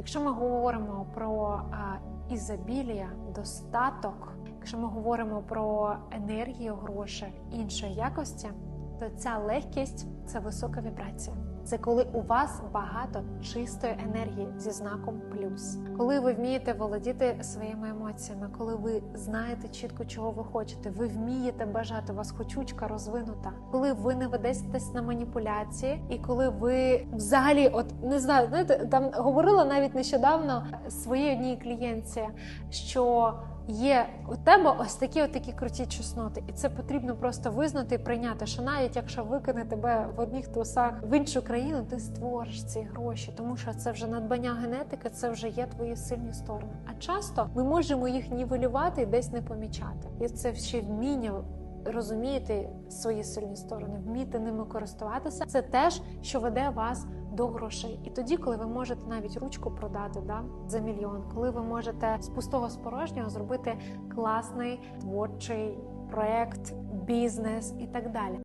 Якщо ми говоримо про ізобілія, достаток, якщо ми говоримо про енергію, гроші іншої якості, то ця легкість це висока вібрація. Це коли у вас багато чистої енергії зі знаком плюс, коли ви вмієте володіти своїми емоціями, коли ви знаєте чітко, чого ви хочете, ви вмієте бажати, у вас хочучка розвинута, коли ви не ведетесь на маніпуляції, і коли ви взагалі, от не знаю, знаєте, там говорила навіть нещодавно своїй одній клієнтці, що є у тебе ось такі от такі круті чесноти, і це потрібно просто визнати і прийняти, що навіть якщо викине тебе в одних трусах в іншу країну, ти створиш ці гроші, тому що це вже надбання генетики, це вже є твої сильні сторони. А часто ми можемо їх нівелювати і десь не помічати. І це ще вміння. Розуміти свої сильні сторони, вміти ними користуватися, це теж, що веде вас до грошей. І тоді, коли ви можете навіть ручку продати да, за мільйон, коли ви можете з пустого з порожнього зробити класний творчий проект, бізнес і так далі.